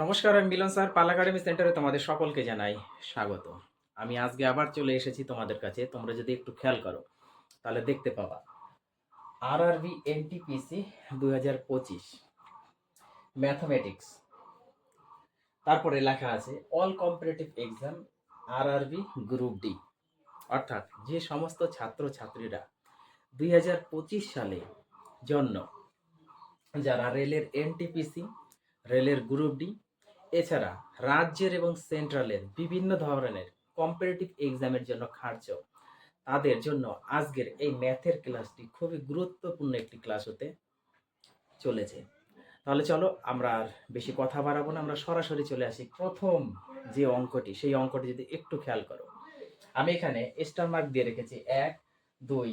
নমস্কার, আমি মিলন স্যার পাল একাডেমি সেন্টারে তোমাদের সকলকে জানাই স্বাগত। আমি আজকে আবার চলে এসেছি তোমাদের কাছে, তোমরা যদি একটু খেয়াল করো, তাহলে দেখতে পাবা। আর আরবি এনটিপিসি দুই হাজার পঁচিশ ম্যাথামেটিক্স তারপরে লেখা আছে all competitive exam R R B group D অর্থাৎ যে সমস্ত ছাত্র ছাত্রীরা দুই হাজার পঁচিশ সালে জন্য যারা রেলের এনটিপিসি রেলের গ্রুপ ডি এছাড়া রাজ্যের এবং সেন্ট্রালের বিভিন্ন ধরনের কম্পিটিটিভ এক্সামের জন্য খার্চ তাদের জন্য আজকের এই ম্যাথের ক্লাসটি খুবই গুরুত্বপূর্ণ একটি ক্লাস হতে চলেছে। তাহলে চলো আমরা আর বেশি কথা বাড়াবো না, আমরা সরাসরি চলে আসি প্রথম যে অঙ্কটি, সেই অঙ্কটি যদি একটু খেয়াল করো। আমি এখানে স্টার মার্ক দিয়ে রেখেছি এক, দুই,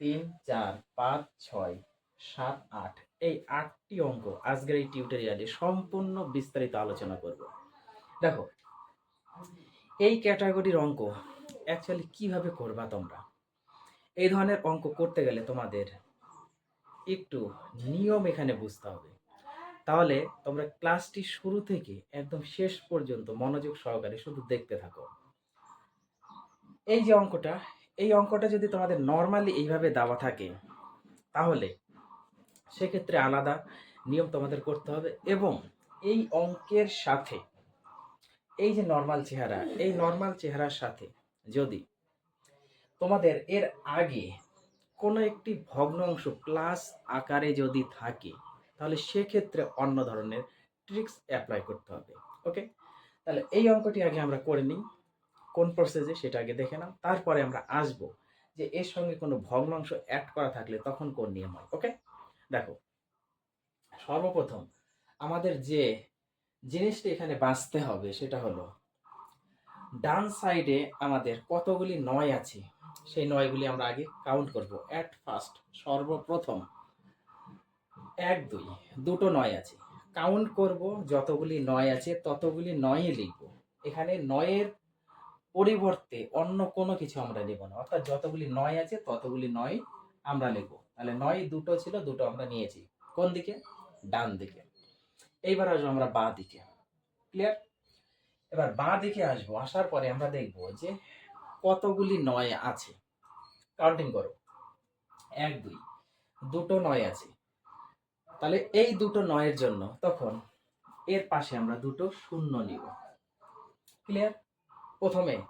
তিন, চার, পাঁচ, ছয়, সাত, আট। এই আটটি অঙ্ক আজকের এই টিউটোরিয়ালে সম্পূর্ণ বিস্তারিত আলোচনা করব। দেখো, এই ক্যাটাগরির অঙ্ক অ্যাকচুয়ালি কীভাবে করবা তোমরা? এই ধরনের অঙ্ক করতে গেলে তোমাদের একটু নিয়ম এখানে বুঝতে হবে। তাহলে তোমরা ক্লাসটি শুরু থেকে একদম শেষ পর্যন্ত মনোযোগ সহকারে শুধু দেখতে থাকো। এই যে অঙ্কটা, এই অঙ্কটা যদি তোমাদের নর্মালি এইভাবে দেওয়া থাকে, তাহলে সেক্ষেত্রে আলাদা নিয়ম তোমাদের করতে হবে এবং এই অঙ্কের সাথে, এই যে নর্মাল চেহারা, এই নর্মাল চেহারার সাথে যদি তোমাদের এর আগে কোনো একটি ভগ্ন অংশ প্লাস আকারে যদি থাকে, তাহলে সেক্ষেত্রে অন্য ধরনের ট্রিক্স অ্যাপ্লাই করতে হবে ওকে তাহলে এই অঙ্কটি আগে আমরা করে নিই, কোন প্রসেসে সেটা আগে দেখে নাও, তারপরে আমরা আসব যে এর সঙ্গে কোনো ভগ্নাংশ অ্যাড করা থাকলে তখন কোন নিয়ম হয় ওকে দেখো, সর্বপ্রথম আমাদের যে জিনিসটা এখানে বাঁচতে হবে সেটা হলো, ডান সাইডে আমাদের কতগুলি নয় আছে, সেই নয়গুলি আমরা আগে কাউন্ট করব। অ্যাট ফার্স্ট সর্বপ্রথম এক, দুই, দুটো নয় আছে। কাউন্ট করব যতগুলি নয় আছে, ততগুলি নয়ই লিখব। এখানে নয়ের পরিবর্তে অন্য কোনো কিছু আমরা নেব না। অর্থাৎ যতগুলি নয় আছে, ততগুলি নয় আমরা লিখব তাহলে নয়, দুটো ছিল, দুটো আমরা নিয়েছি। কোন দিকে? ডান দিকে। এইবার আসব আমরা বাঁ দিকে। ক্লিয়ার এবার বাঁ দিকে আসব, আসার পরে আমরা দেখব যে কতগুলি নয় আছে। কাউন্টিং করো। এক, দুই। দুটো নয় আছে। তাহলে এই দুটো নয়ের জন্য তখন এর পাশে আমরা দুটো শূন্য নিব। ক্লিয়ার প্রথমে,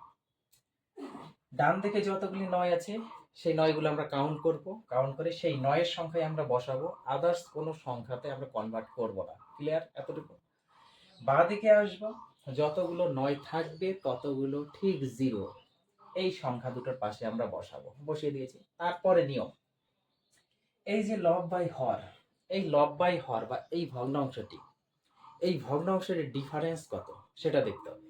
ডান দিকে যতগুলি নয় আছে সেই নয়গুলো আমরা কাউন্ট করব। কাউন্ট করে সেই নয়ের সংখ্যায় আমরা বসাবো। আদার্স কোনো সংখ্যাতে আমরা কনভার্ট করব না। ক্লিয়ার এতটুকু। বাঁ দিকে আসব। যতগুলো নয় থাকবে, ততগুলো ঠিক জিরো এই সংখ্যা দুটোর পাশে আমরা বসাবো। বসিয়ে দিয়েছি। তারপরে নিয়ম। এই যে লব বাই হর, এই লব বাই হর বা এই ভগ্নাংশটি, এই ভগ্নাংশের ডিফারেন্স কত? সেটা দেখতে হবে।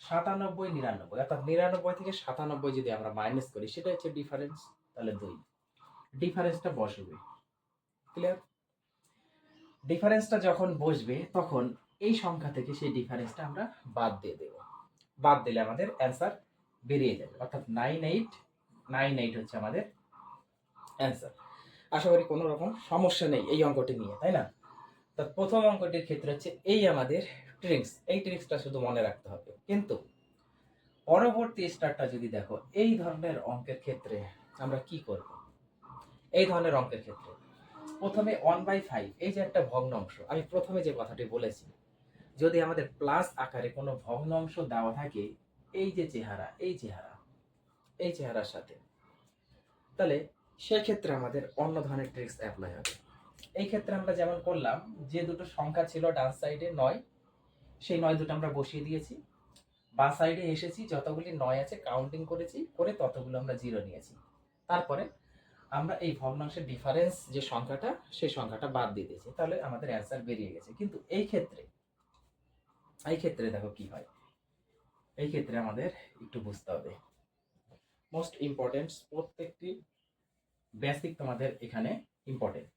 সাতানব্বই নিরানব্বই, অর্থাৎ নিরানব্বই থেকে সাতানব্বই যদি আমরা মাইনাস করি, সেটা হচ্ছে ডিফারেন্স তাহলে দুই। ডিফারেন্সটা বসবে। ক্লিয়ার ডিফারেন্সটা যখন বসবে, তখন এই সংখ্যা থেকে সেই ডিফারেন্সটা আমরা বাদ দিয়ে দেব। বাদ দিলে আমাদের অ্যান্সার বেরিয়ে যাবে। অর্থাৎ নাইন এইট নাইন এইট হচ্ছে আমাদের অ্যান্সার আশা করি কোনো রকম সমস্যা নেই এই অঙ্কটি নিয়ে, তাই না? তো প্রথম অঙ্কটির ক্ষেত্রে হচ্ছে এই আমাদের ট্রিক্স এই ট্রিক্সটা শুধু মনে রাখতে হবে। কিন্তু পরবর্তী স্টারটা যদি দেখো, এই ধরনের অঙ্কের ক্ষেত্রে আমরা কি করব? এই ধরনের অঙ্কের ক্ষেত্রে প্রথমে ওয়ান বাই ফাইভ এই যে একটা ভগ্নাংশ আমি প্রথমে যে কথাটি বলেছি, যদি আমাদের প্লাস আকারে কোনো ভগ্নাংশ দেওয়া থাকে, এই যে চেহারা, এই চেহারা, এই চেহারার সাথে, তাহলে সেক্ষেত্রে আমাদের অন্য ধরনের ট্রিক্স অ্যাপ্লাই হবে। এই ক্ষেত্রে আমরা যেমন করলাম, যে দুটো সংখ্যা ছিল ডান সাইডে নয় সেই নয় দুটো আমরা বসিয়ে দিয়েছি। বা সাইডে এসেছি, যতগুলি নয় আছে কাউন্টিং করেছি, করে ততগুলো আমরা জিরো নিয়েছি। তারপরে আমরা এই ভগ্নাংশের ডিফারেন্স যে সংখ্যাটা, সেই সংখ্যাটা বাদ দিয়ে দিয়েছি। তাহলে আমাদের অ্যান্সার বেরিয়ে গেছে। কিন্তু এই ক্ষেত্রে এই ক্ষেত্রে দেখো কি হয়? এই ক্ষেত্রে আমাদের একটু বুঝতে হবে। মোস্ট ইম্পর্টেন্ট প্রত্যেকটি বেসিক তোমাদের এখানে ইম্পর্টেন্ট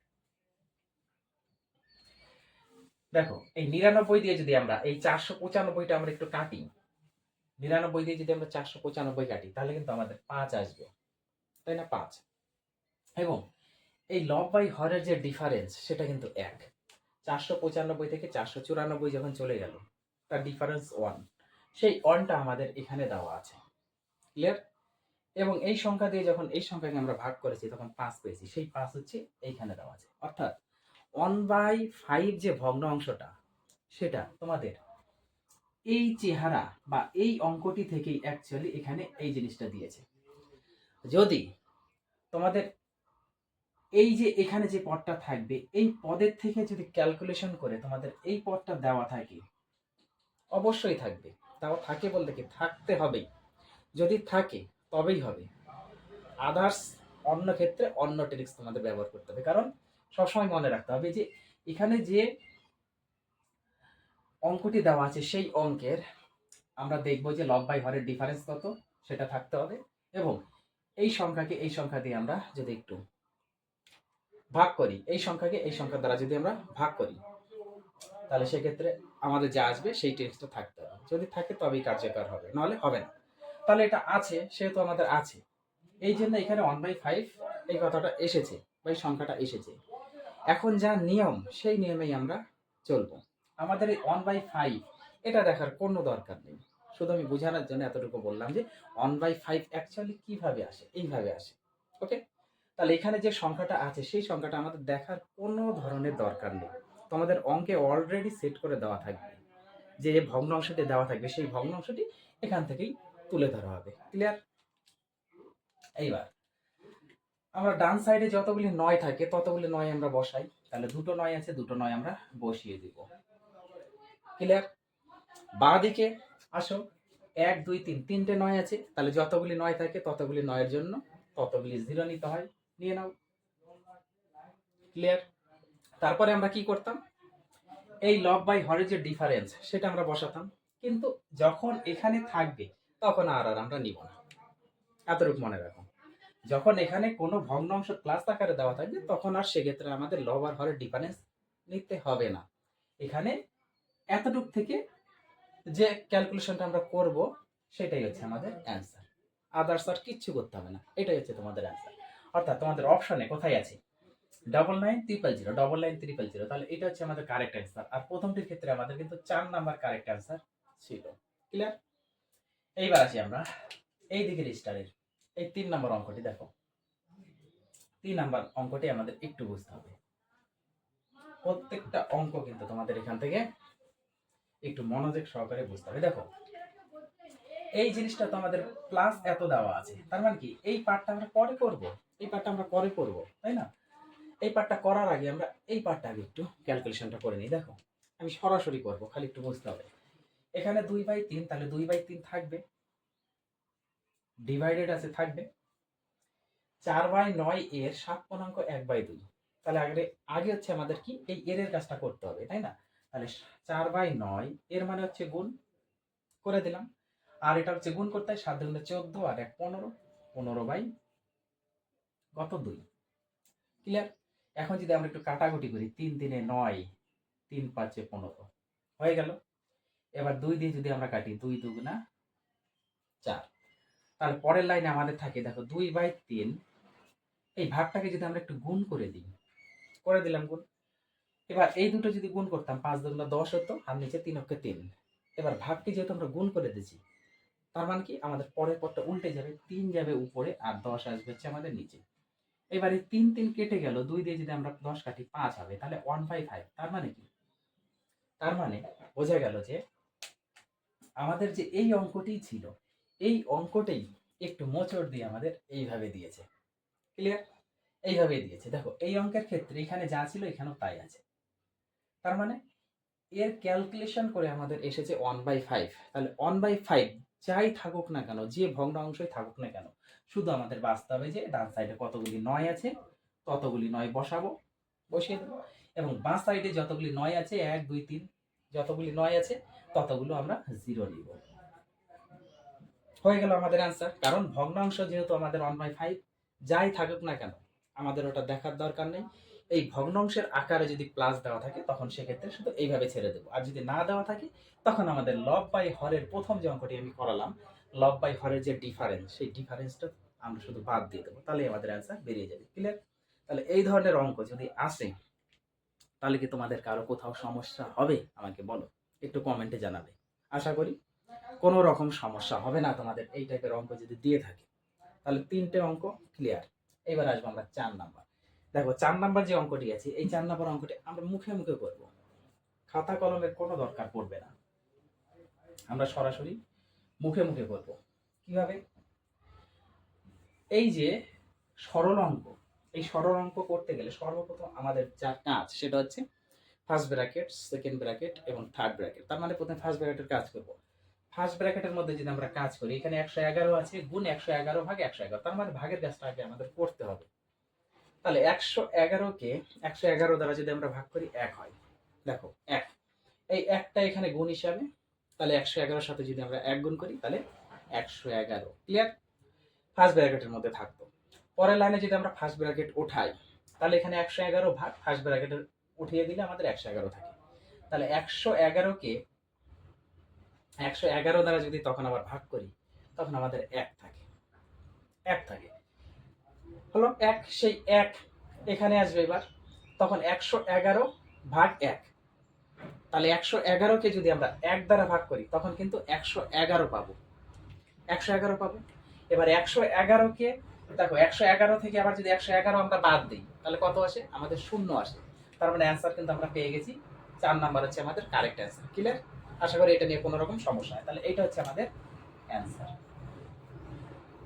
দেখো, এই নিরানব্বই দিয়ে যদি আমরা এই চারশো পঁচানব্বইটা আমরা একটু কাটি, নিরানব্বই দিয়ে যদি আমরা চারশো পঁচানব্বই কাটি, তাহলে কিন্তু আমাদের পাঁচ আসবে। তাই না? পাঁচ। এবং এই লব বাই হরের যে ডিফারেন্স সেটা কিন্তু এক। চারশো পঁচানব্বই থেকে চারশো চুরানব্বই যখন চলে গেল, তার ডিফারেন্স ওয়ান সেই ওয়ানটা আমাদের এখানে দেওয়া আছে। ক্লিয়ার এবং এই সংখ্যা দিয়ে যখন এই সংখ্যাকে আমরা ভাগ করেছি, তখন পাঁচ পেয়েছি। সেই পাঁচ হচ্ছে এইখানে দেওয়া আছে। অর্থাৎ ওয়ান বাই ফাইভ যে ভগ্ন অংশটা, সেটা তোমাদের এই চেহারা বা এই অঙ্কটি থেকেই অ্যাকচুয়ালি এখানে এই জিনিসটা দিয়েছে। যদি তোমাদের এই যে এখানে যে পদটা থাকবে, এই পদের থেকে যদি ক্যালকুলেশন করে তোমাদের এই পদটা দেওয়া থাকে, অবশ্যই থাকবে। তাও থাকে বলতে কি, থাকতে হবেই। যদি থাকে, তবেই হবে। আদার্স অন্য ক্ষেত্রে অন্য ট্রিক্স তোমাদের ব্যবহার করতে হবে। কারণ সবসময় মনে রাখতে হবে যে এখানে যে অঙ্কটি দেওয়া আছে, সেই অঙ্কের আমরা দেখব যে লব বাই হরের ডিফারেন্স কত, সেটা থাকতে হবে এবং এই সংখ্যাকে এই সংখ্যা দিয়ে আমরা যদি একটু ভাগ করি, এই সংখ্যাকে এই সংখ্যা দ্বারা যদি আমরা ভাগ করি, তাহলে সেক্ষেত্রে আমাদের যা আসবে সেই টেক্সটটা থাকতে হবে। যদি থাকে তবেই কার্যকর হবে, নাহলে হবে না। তাহলে এটা আছে, সেহেতু আমাদের আছে। এই জন্য এখানে ওয়ান বাই ফাইভ এই কথাটা এসেছে, বা এই সংখ্যাটা এসেছে। এখন যা নিয়ম, সেই নিয়মেই আমরা চলবো। আমাদের এই ওয়ান বাই ফাইভ এটা দেখার কোনো দরকার নেই। শুধু আমি বোঝানোর জন্য এতটুকু বললাম যে ওয়ান বাই ফাইভ অ্যাকচুয়ালি কীভাবে আসে, এইভাবে আসে ওকে তাহলে এখানে যে সংখ্যাটা আছে, সেই সংখ্যাটা আমাদের দেখার কোনো ধরনের দরকার নেই। তোমাদের অঙ্কে অলরেডি সেট করে দেওয়া থাকবে। যে ভগ্নাংশটি দেওয়া থাকবে, সেই ভগ্নাংশটি এখান থেকেই তুলে ধরা হবে। ক্লিয়ার এইবার। আমরা ডান সাইডে যতগুলি নয় থাকে, ততগুলি নয় আমরা বসাই। তাহলে দুটো নয় আছে, দুটো নয় আমরা বসিয়ে দিব। ক্লিয়ার বাঁ দিকে আসো। এক, দুই, তিন, তিনটে নয় আছে। তাহলে যতগুলি নয় থাকে, ততগুলি নয়ের জন্য ততগুলি জিরো নিতে হয়। নিয়ে নাও। ক্লিয়ার তারপরে আমরা কি করতাম? এই লব বাই হরের যে ডিফারেন্স সেটা আমরা বসাতাম। কিন্তু যখন এখানে থাকবে, তখন আর আর আমরা নিব না। এতটুকু মনে রাখো। যখন এখানে কোনো ভগ্নাংশ ক্লাস আকারে দেওয়া থাকবে, তখন আর সেক্ষেত্রে আমাদের লব আর হরের ডিফারেন্স নিতে হবে না। এখানে এতটুক থেকে যে ক্যালকুলেশনটা আমরা করব, সেটাই হচ্ছে আমাদের অ্যান্সার আদার্স আর কিচ্ছু করতে হবে না, এটাই হচ্ছে তোমাদের অ্যান্সার অর্থাৎ তোমাদের অপশনে কোথায় আছে? Double nine triple zero double nine triple zero তাহলে এটা হচ্ছে আমাদের কারেক্ট অ্যান্সার আর প্রথমটির ক্ষেত্রে আমাদের কিন্তু চার নাম্বার কারেক্ট অ্যান্সার ছিল। ক্লিয়ার এইবার আসি আমরা, এই দিকের স্টারের এই তিন নম্বর অঙ্কটি দেখো। তিন নম্বর অঙ্কটি আমাদের একটু বুঝতে হবে। প্রত্যেকটা অঙ্ক কিন্তু তোমাদের এখান থেকে একটু মনোযোগ সহকারে বুঝতে হবে। দেখো, এই জিনিসটা তো আমাদের প্লাস এত দেওয়া আছে। তার মানে কি? এই পার্টটা আমরা পরে করব। এই পার্টটা আমরা পরে করব, তাই না? এই পার্টটা করার আগে আমরা এই পার্টটা আগে একটু ক্যালকুলেশনটা করে নিই। দেখো, আমি সরাসরি করব, খালি একটু বুঝতে হবে। এখানে দুই বাই তিন, তাহলে দুই বাই তিন থাকবে। ডিভাইডেড আছে থাকবে। চার বাই নয় এর সাত পূর্ণাঙ্ক এক বাই দুই। তাহলে আগে আগে হচ্ছে আমাদের কি? এই এর এর কাজটা করতে হবে, তাই না? তাহলে চার বাই নয় এর মানে হচ্ছে গুণ করে দিলাম। আর এটা হচ্ছে গুণ করতে হয় সাত দুগুণে চোদ্দ আর এক পনেরো। পনেরো বাই কত? দুই। ক্লিয়ার এখন যদি আমরা একটু কাটাকুটি করি, তিন দিনে নয়, তিন পাঁচে পনেরো। হয়ে গেল। এবার দুই দিয়ে যদি আমরা কাটি, দুই দুগুণা চার। তাহলে পরের লাইনে আমাদের থাকে, দেখো দুই বাই তিন। এই ভাগটাকে যদি আমরা একটু গুণ করে দিই, করে দিলাম গুণ। এবার এই দুটো যদি গুণ করতাম, পাঁচ দুগুণা দশ হতো আর নিচে তিন অক্ষে তিন। এবার ভাগটি যেহেতু আমরা গুণ করে দিয়েছি, তার মানে কি? আমাদের পরের পরটা উল্টে যাবে, তিন যাবে উপরে আর দশ আসবে হচ্ছে আমাদের নিচে। এবারে তিন তিন কেটে গেল, দুই দিয়ে যদি আমরা দশ কাটি পাঁচ হবে, তাহলে ওয়ান বাই ফাইভ তার মানে কি? তার মানে বোঝা গেল যে আমাদের যে এই অঙ্কটি ছিল এই অঙ্কটাই একটু মোচড় দিয়ে আমাদের এইভাবে দিয়েছে। ক্লিয়ার এইভাবে দিয়েছে। দেখো, এই অঙ্কের ক্ষেত্রে এখানে যা ছিল এখানেও তাই আছে। তার মানে এর ক্যালকুলেশন করে আমাদের এসেছে ওয়ান বাই ফাইভ তাহলে ওয়ান বাই ফাইভ যাই থাকুক না কেন, যে ভগ্নাংশই থাকুক না কেন, শুধু আমাদের বাঁচতে হবে যে ডান সাইডে কতগুলি নয় আছে, ততগুলি নয় বসাবো, বসিয়ে দেবো। এবং বাঁ সাইডে যতগুলি নয় আছে, এক, দুই, তিন, যতগুলি নয় আছে, ততগুলো আমরা জিরো নিব। হয়ে গেল আমাদের অ্যান্সার কারণ ভগ্নাংশ যেহেতু আমাদের ওয়ান বাই ফাইভ যাই থাকুক না কেন, আমাদের ওটা দেখার দরকার নেই। এই ভগ্নাংশের আকারে যদি প্লাস দেওয়া থাকে, তখন সেক্ষেত্রে শুধু এইভাবে ছেড়ে দেবো। আর যদি না দেওয়া থাকে, তখন আমাদের লব বাই হরের প্রথম যে অঙ্কটি আমি করালাম লব বাই হরের যে ডিফারেন্স সেই ডিফারেন্সটা আমরা শুধু বাদ দিয়ে দেবো। তাহলে আমাদের অ্যান্সার বেরিয়ে যাবে। ক্লিয়ার তাহলে এই ধরনের অঙ্ক যদি আসে, তাহলে কি তোমাদের কারও কোথাও সমস্যা হবে? আমাকে বলো। একটু কমেন্টে জানাবে। আশা করি কোনো রকম সমস্যা হবে না তোমাদের। এই টাইপের অঙ্ক যদি দিয়ে থাকে, তাহলে তিনটে অঙ্ক ক্লিয়ার এবার আসব আমরা চার নাম্বার। দেখো, চার নাম্বার যে অঙ্কটি আছে, এই চার নাম্বার অঙ্কটি আমরা মুখে মুখে করব। খাতা কলমের কোনো দরকার পড়বে না। আমরা সরাসরি মুখে মুখে করব। কীভাবে? এই যে সরল অঙ্ক, এই সরল অঙ্ক করতে গেলে সর্বপ্রথম আমাদের যা কাজ, সেটা হচ্ছে ফার্স্ট ব্র্যাকেট সেকেন্ড ব্র্যাকেট এবং থার্ড ব্র্যাকেট তার মানে প্রথমে ফার্স্ট ব্র্যাকেটের কাজ করব। ফার্স্ট ব্র্যাকেটের মধ্যে যদি আমরা কাজ করি, এখানে একশো এগারো আছে, গুণ একশো এগারো ভাগ একশো এগারো, তার মানে ভাগের কাজটা আগে আমাদের করতে হবে। তাহলে একশো এগারোকে একশো এগারো দ্বারা যদি আমরা ভাগ করি, এক হয়। দেখো, এক। এই একটা এখানে গুণ হিসাবে, তাহলে একশো এগারোর সাথে যদি আমরা এক গুণ করি, তাহলে একশো এগারো। ক্লিয়ার ফার্স্ট ব্র্যাকেটের মধ্যে থাকতো। পরের লাইনে যদি আমরা ফার্স্ট ব্র্যাকেট উঠাই, তাহলে এখানে একশো এগারো ভাগ ফার্স্ট ব্র্যাকেটের উঠিয়ে দিলে আমাদের একশো এগারো থাকে। তাহলে একশো এগারোকে একশো এগারো দ্বারা যদি তখন আবার ভাগ করি, তখন আমাদের এক থাকে। এক থাকে। হলো এক, সেই এক এখানে আসবে এবার। তখন একশো এগারো ভাগ এক। তাহলে একশো এগারোকে যদি আমরা এক দ্বারা ভাগ করি, তখন কিন্তু একশো এগারো পাবো। একশো এগারো পাবো। এবার একশো এগারোকে দেখো, একশো এগারো থেকে আবার যদি একশো এগারো আমরা বাদ দিই, তাহলে কত আসে? আমাদের শূন্য আসে। তার মানে অ্যান্সার কিন্তু আমরা পেয়ে গেছি। চার নাম্বার হচ্ছে আমাদের কারেক্ট অ্যান্সার ক্লিয়ার আশা করি এটা নিয়ে কোনো রকম সমস্যা হয় তাহলে এটা হচ্ছে আমাদের অ্যান্সার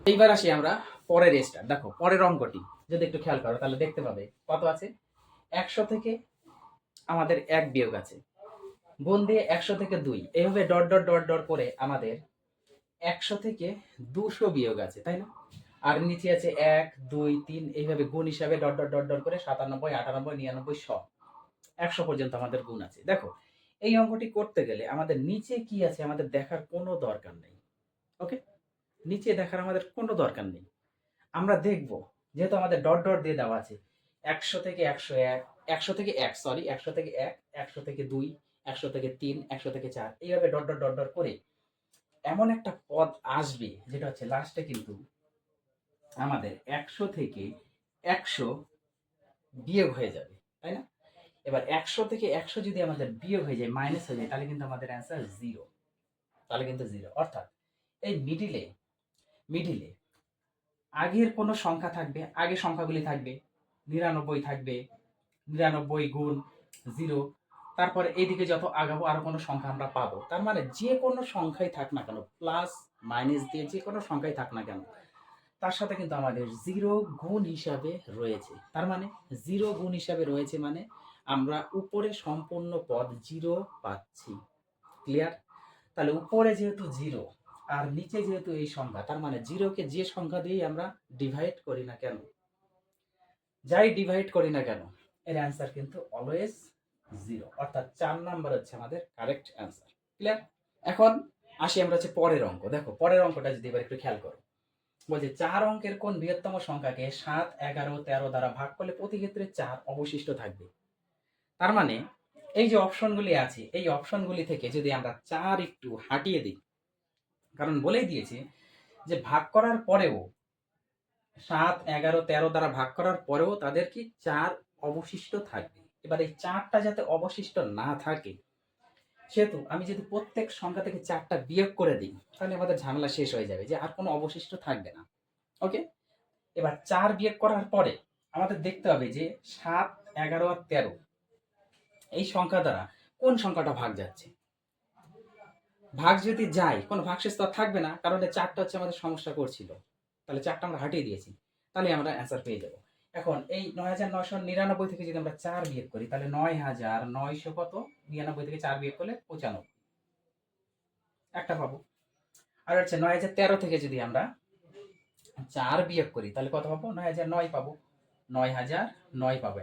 এইবার আসি আমরা পরের স্টার দেখো, পরের অঙ্কটি। যদি একটু খেয়াল করো, তাহলে দেখতে পাবে। কত আছে? একশো থেকে আমাদের এক বিয়োগ আছে। গুণ দিয়ে একশো থেকে দুই। এইভাবে ডট ডট ডট ডট করে আমাদের একশো থেকে দুশো বিয়োগ আছে, তাই না? আর নিচে আছে এক, দুই, তিন। এইভাবে গুণ হিসাবে ডট ডট ডট ডট করে সাতানব্বই, আটানব্বই, নিরানব্বই, শ। একশো পর্যন্ত আমাদের গুণ আছে। দেখো এই অঙ্কটি করতে গেলে আমাদের নিচে কি আছে আমাদের দেখার কোনো দরকার নেই ওকে নিচে দেখার আমাদের কোনো দরকার নেই। আমরা দেখব, যেহেতু আমাদের ডট ডট দিয়ে দেওয়া আছে, একশো থেকে একশো এক, একশো থেকে এক সরি একশো থেকে এক, একশো থেকে দুই, একশো থেকে তিন, একশো থেকে চার, এইভাবে ডট ডট ডট ডট করে এমন একটা পদ আসবে, যেটা হচ্ছে লাস্টে কিন্তু আমাদের একশো থেকে একশো বিয়োগ হয়ে যাবে, তাই না? এবার একশো থেকে একশো যদি আমাদের বিয়োগ হয়ে যায় মাইনাস হয়ে যায়, তাহলে কিন্তু আমাদের অ্যান্সার জিরো তাহলে কিন্তু জিরো অর্থাৎ এই মিডিলে মিডিলে আগের কোনো সংখ্যা থাকবে আগে সংখ্যাগুলি থাকবে, নিরানব্বই থাকবে, নিরানব্বই গুণ জিরো তারপরে এদিকে যত আগাবো, আরও কোনো সংখ্যা আমরা পাবো। তার মানে যে কোনো সংখ্যাই থাক না কেন প্লাস মাইনাস দিয়ে যে কোনো সংখ্যাই থাক না কেন, তার সাথে কিন্তু আমাদের জিরো গুণ হিসাবে রয়েছে। তার মানে জিরো গুণ হিসাবে রয়েছে মানে আমরা উপরে সম্পূর্ণ পদ জিরো পাচ্ছি। ক্লিয়ার তাহলে উপরে যেহেতু জিরো আর নিচে যেহেতু এই সংখ্যা, তার মানে জিরোকে যে সংখ্যা দিয়েই আমরা ডিভাইড করি না কেন? যাই ডিভাইড করি না কেন, এর অ্যান্সার কিন্তু অলওয়েজ জিরো অর্থাৎ চার নাম্বার হচ্ছে আমাদের কারেক্ট অ্যান্সার ক্লিয়ার এখন আসি আমরা হচ্ছে পরের অঙ্ক। দেখো, পরের অঙ্কটা যদি এবার একটু খেয়াল করো। বলছে চার অঙ্কের কোন বৃহত্তম সংখ্যাকে সাত, এগারো, তেরো দ্বারা ভাগ করলে প্রতি ক্ষেত্রে চার অবশিষ্ট থাকবে। তার মানে এই যে অপশনগুলি আছে, এই অপশনগুলি থেকে যদি আমরা চার একটু হাঁটিয়ে দিই, কারণ বলেই দিয়েছে যে ভাগ করার পরেও সাত, এগারো, তেরো দ্বারা ভাগ করার পরেও তাদের কি চার অবশিষ্ট থাকবে। এবার এই চারটা যাতে অবশিষ্ট না থাকে, সেহেতু আমি যদি প্রত্যেক সংখ্যা থেকে চারটা বিয়োগ করে দিই, তাহলে আমাদের ঝামেলা শেষ হয়ে যাবে যে আর কোনো অবশিষ্ট থাকবে না। ওকে? এবার চার বিয়োগ করার পরে আমাদের দেখতে হবে যে সাত, এগারো আর তেরো এই সংখ্যা দ্বারা কোন সংখ্যাটা ভাগ যাচ্ছে? ভাগ যদি যায়, কোনো ভাগশেষ তো থাকবে না, কারণ এই চারটা হচ্ছে আমাদের সমস্যা করছিল। তাহলে চারটা আমরা হাটিয়ে দিয়েছি, তাহলে আমরা অ্যান্সার পেয়ে যাব। এখন এই নয় হাজার নয়শো নিরানব্বই থেকে যদি আমরা চার বিয়োগ করি, তাহলে নয় হাজার নয়শো কত? নিরানব্বই থেকে চার বিয়োগ করলে পঁচানব্বই। একটা পাবো। আর হচ্ছে নয় হাজার তেরো থেকে যদি আমরা চার বিয়োগ করি, তাহলে কত পাবো? নয় হাজার নয় পাবো। নয় হাজার নয় পাবো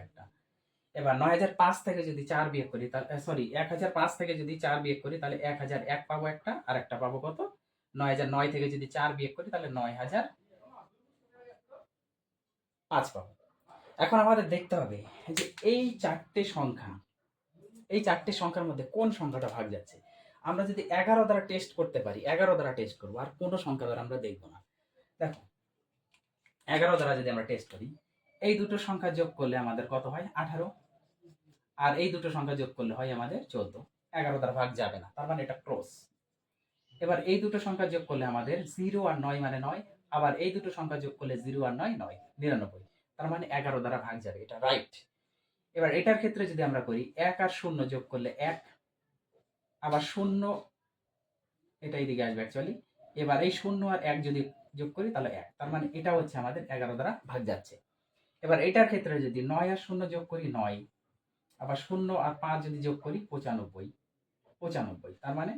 এবার নয় হাজার পাঁচ থেকে যদি চার বিয়োগ করি, তাহলে সরি এক হাজার পাঁচ থেকে যদি চার বিয়োগ করি, তাহলে এক হাজার এক পাবো একটা, আর একটা পাবো কত? নয় হাজার নয় থেকে যদি চার বিয়োগ করি, তাহলে নয় হাজার পাঁচ পাবো। এখন আমাদের দেখতে হবে যে এই চারটে সংখ্যা, এই চারটে সংখ্যার মধ্যে কোন সংখ্যাটা ভাগ যাচ্ছে? আমরা যদি এগারো দ্বারা টেস্ট করতে পারি, এগারো দ্বারা টেস্ট করব, আর কোনো সংখ্যা দ্বারা আমরা দেখব না। দেখো, এগারো দ্বারা যদি আমরা টেস্ট করি, এই দুটো সংখ্যা যোগ করলে আমাদের কত হয়? আঠারো। আর এই দুটো সংখ্যা যোগ করলে হয় আমাদের চোদ্দ। এগারো দ্বারা ভাগ যাবে না, তার মানে এটা ক্রস এবার এই দুটো সংখ্যা যোগ করলে আমাদের জিরো আর নয় মানে নয়, আবার এই দুটো সংখ্যা যোগ করলে জিরো আর নয় নয়, নিরানব্বই। তার মানে এগারো দ্বারা ভাগ যাবে, এটা রাইট এবার এটার ক্ষেত্রে যদি আমরা করি, এক আর শূন্য যোগ করলে এক, আবার শূন্য, এটা এইদিকে আসবে অ্যাকচুয়ালি এবার এই শূন্য আর এক যদি যোগ করি, তাহলে এক। তার মানে এটা হচ্ছে আমাদের এগারো দ্বারা ভাগ যাচ্ছে। এবার এটার ক্ষেত্রে যদি নয় আর শূন্য যোগ করি, নয় আবার শূন্য আর পাঁচ যদি যোগ করি পঁচানব্বই পঁচানব্বই। তার মানে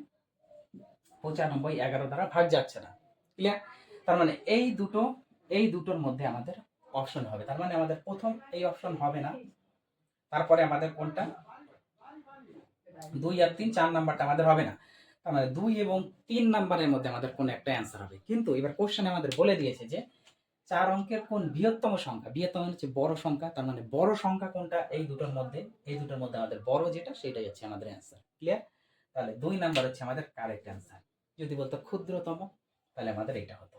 পঁচানব্বই এগারো দ্বারা ভাগ যাচ্ছে না। ক্লিয়ার তার মানে এই দুটো, এই দুটোর মধ্যে আমাদের অপশন হবে। তার মানে আমাদের প্রথম এই অপশন হবে না। তারপরে আমাদের কোনটা? দুই আর তিন, চার নাম্বারটা আমাদের হবে না। তার মানে দুই এবং তিন নাম্বারের মধ্যে আমাদের কোন একটা অ্যান্সার হবে। কিন্তু এবার কোশ্চেনে আমাদের বলে দিয়েছে যে চার অঙ্কের কোন বৃহত্তম সংখ্যা, বৃহত্তম হচ্ছে বড় সংখ্যা, তার মানে বড় সংখ্যা কোনটা, এই দুটোর মধ্যে, এই দুটোর মধ্যে আমাদের বড় যেটা, সেটাই হচ্ছে আমাদের অ্যান্সার ক্লিয়ার তাহলে দুই নাম্বার হচ্ছে আমাদের কারেক্ট অ্যান্সার যদি বলতো ক্ষুদ্রতম, তাহলে আমাদের এটা হতো,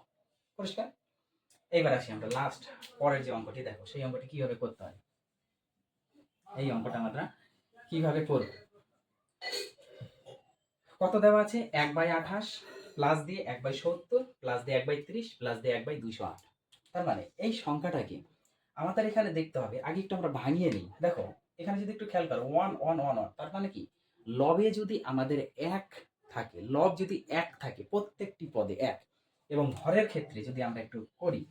পরিষ্কার? এইবার আসি আমরা লাস্ট পরের যে অঙ্কটি, দেখো, সেই অঙ্কটি কীভাবে করতে হয়? এই অঙ্কটা আমরা কীভাবে করব? কত দেওয়া আছে? এক বাই আঠাশ প্লাস দিয়ে এক বাই সত্তর প্লাস দিয়ে এক বাই ত্রিশ প্লাস দিয়ে এক বাই দুইশো আট। তার মানে এই সংখ্যাটাকে আমাদের এখানে দেখতে হবে, আগে একটু আমরা ভাঙিয়ে নিই। দেখো, এখানে যদি একটু খেয়াল করো ওয়ান ওয়ান ওয়ান ওয়ান তার মানে কি? লবে যদি আমাদের এক থাকে, লব যদি এক থাকে, প্রত্যেকটি পদে এক। এবং হরের ক্ষেত্রে যদি আমরা একটু করি,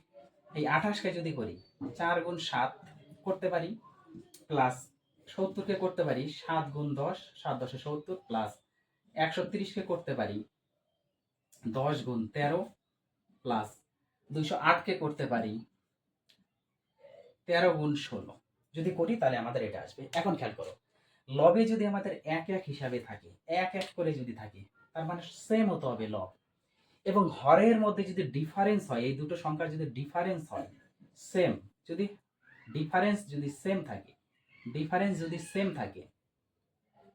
এই আঠাশকে যদি করি, চার গুণ সাত করতে পারি প্লাস সত্তরকে করতে পারি, সাত গুণ দশ, সাত দশে সত্তর প্লাস একশো তিরিশকে করতে পারি, দশ গুণ তেরো প্লাস দুইশো আটকে করতে পারি, তেরো গুণ ষোলো। যদি করি তাহলে আমাদের এটা আসবে। এখন খেয়াল করো, লবে যদি আমাদের এক এক হিসাবে থাকে, এক এক করে যদি থাকে, তার মানে সেম হতে হবে লব। এবং হরের মধ্যে যদি ডিফারেন্স হয়, এই দুটো সংখ্যার যদি ডিফারেন্স হয় সেম যদি ডিফারেন্স যদি সেম থাকে ডিফারেন্স যদি সেম থাকে,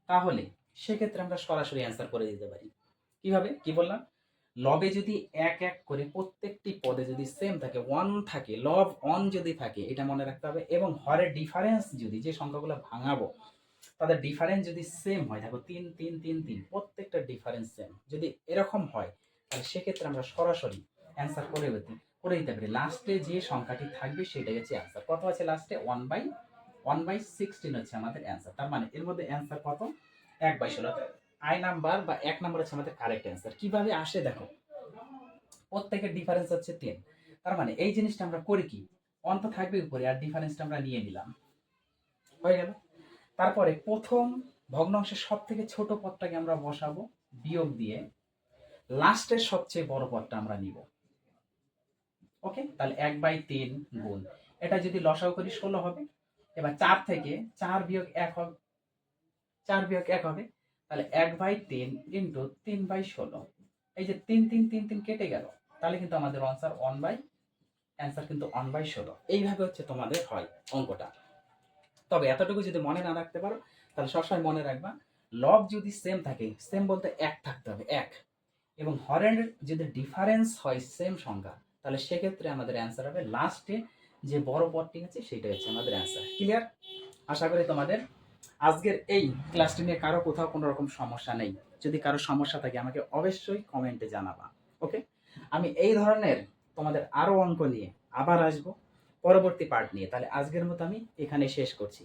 তাহলে সেক্ষেত্রে আমরা সরাসরি অ্যান্সার করে দিতে পারি। কীভাবে? কি বললাম? লবে যদি এক এক করে প্রত্যেকটি পদে যদি সেম থাকে ওয়ান থাকে লব অন যদি থাকে, এটা মনে রাখতে হবে, এবং হরের ডিফারেন্স যদি যে সংখ্যাগুলো ভাঙাবো, তাদের ডিফারেন্স যদি সেম হয়, দেখো তিন তিন তিন তিন, প্রত্যেকটা ডিফারেন্স সেম যদি এরকম হয়, তাহলে সেক্ষেত্রে আমরা সরাসরি অ্যান্সার করে দিতে করে দিতে পারি। লাস্টে যে সংখ্যাটি থাকবে, সেটাই হচ্ছে অ্যান্সার কত আছে লাস্টে one by one by sixteen হচ্ছে আমাদের অ্যান্সার তার মানে এর মধ্যে অ্যান্সার কত? এক বাই ষোলো। আই নাম্বার বা এক নাম্বার হচ্ছে আমাদের কারেক্ট অ্যান্সার কীভাবে আসে দেখো? প্রত্যেকের ডিফারেন্স হচ্ছে তিন। তার মানে এই জিনিসটা আমরা করি কি? অন্ত থাকবে উপরে আর ডিফারেন্সটা আমরা নিয়ে নিলাম। হয়ে গেল। তারপরে প্রথম ভগ্নাংশের সব থেকে ছোট পদটাকে আমরা বসাবো বিয়োগ দিয়ে। লাস্টের সবচেয়ে বড় পদটা আমরা নিব। ওকে তাহলে এক বাই তিন গুণ। এটা যদি লসাও করি ষোলো হবে। এবার চার থেকে চার বিয়োগ এক হবে চার বিয়োগ এক হবে। তাহলে এক বাই তিন ইন্টু তিন বাই ষোলো। এই যে তিন তিন তিন তিন কেটে গেল, তাহলে কিন্তু আমাদের আনসার ওয়ান বাই অ্যান্সার কিন্তু ওয়ান বাই ষোলো। এইভাবে হচ্ছে তোমাদের হয় অঙ্কটা। তবে এতটুকু যদি মনে না রাখতে পারো, তাহলে সবসময় মনে রাখবা লব যদি সেম থাকে সেম বলতে এক থাকতে হবে, এক। এবং হরের যদি ডিফারেন্স হয় সেম সংখ্যা, তাহলে সেক্ষেত্রে আমাদের অ্যান্সার হবে লাস্টে যে বড় পদটি আছে, সেটাই হচ্ছে আমাদের অ্যান্সার ক্লিয়ার আশা করি তোমাদের আজকের এই ক্লাসটি নিয়ে কারও কোথাও কোনো রকম সমস্যা নেই। যদি কারও সমস্যা থাকে, আমাকে অবশ্যই কমেন্টে জানাবা, ওকে? আমি এই ধরনের তোমাদের আরও অঙ্ক নিয়ে আবার আসব, পরবর্তী পার্ট নিয়ে। তাহলে আজকের মতো আমি এখানে শেষ করছি।